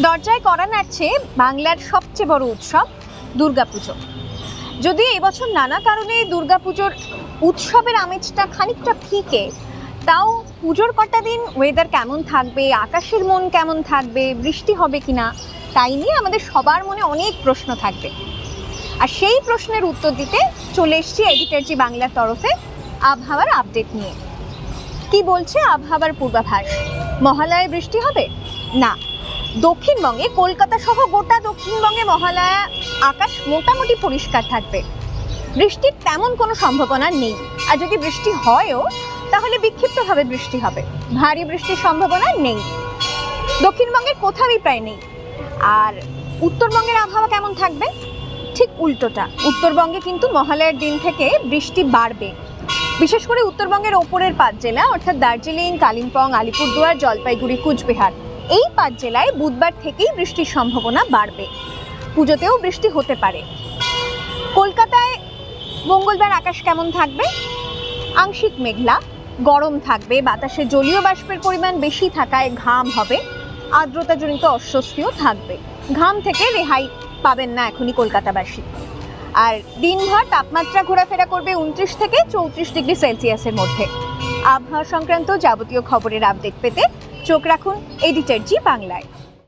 দরজায় করা নাড়ছে বাংলার সবচেয়ে বড় উৎসব দুর্গাপুজো। যদি এবছর নানা কারণে দুর্গাপুজোর উৎসবের আমেজটা খানিকটা ফিকে, তাও পুজোর কটা দিন ওয়েদার কেমন থাকবে, আকাশের মন কেমন থাকবে, বৃষ্টি হবে কিনা, তাই নিয়ে আমাদের সবার মনে অনেক প্রশ্ন থাকবে। আর সেই প্রশ্নের উত্তর দিতে চলে এসেছি এডিটারজি বাংলার তরফে আবহাওয়ার আপডেট নিয়ে। কি বলছে আবহাওয়ার পূর্বাভাস? মহালয়ায় বৃষ্টি হবে? না। দক্ষিণবঙ্গে, কলকাতা সহ গোটা দক্ষিণবঙ্গে মহালয়া আকাশ মোটামুটি পরিষ্কার থাকবে। বৃষ্টির তেমন কোনো সম্ভাবনা নেই। আর যদি বৃষ্টি হয়ও, তাহলে বিক্ষিপ্তভাবে বৃষ্টি হবে। ভারী বৃষ্টির সম্ভাবনা নেই। দক্ষিণবঙ্গের কোথাওই প্রায় নেই। আর উত্তরবঙ্গের আবহাওয়া কেমন থাকবে? ঠিক উল্টোটা। উত্তরবঙ্গে কিন্তু মহালয়ার দিন থেকে বৃষ্টি বাড়বে। বিশেষ করে উত্তরবঙ্গের ওপরের পাঁচ জেলা, অর্থাৎ দার্জিলিং, কালিম্পং, আলিপুরদুয়ার, জলপাইগুড়ি, কুচবিহার। এই পাঁচ জেলায় বুধবার থেকেই বৃষ্টির সম্ভাবনা বাড়বে। পুজোতেও বৃষ্টি হতে পারে। কলকাতায় মঙ্গলবার আকাশ কেমন থাকবে? আংশিক মেঘলা, গরম থাকবে, বাতাসে জলীয় বাষ্পের পরিমাণ বেশি থাকায় ঘাম হবে, আর্দ্রতাজনিত অস্বস্তিও থাকবে। ঘাম থেকে রেহাই পাবেন না এখনই কলকাতাবাসী। আর দিনভর তাপমাত্রা ঘোরাফেরা করবে উনত্রিশ থেকে চৌত্রিশ ডিগ্রি সেলসিয়াসের মধ্যে। আবহাওয়া সংক্রান্ত যাবতীয় খবরের আপডেট পেতে চোখ রাখুন এডিটার জি বাংলায়।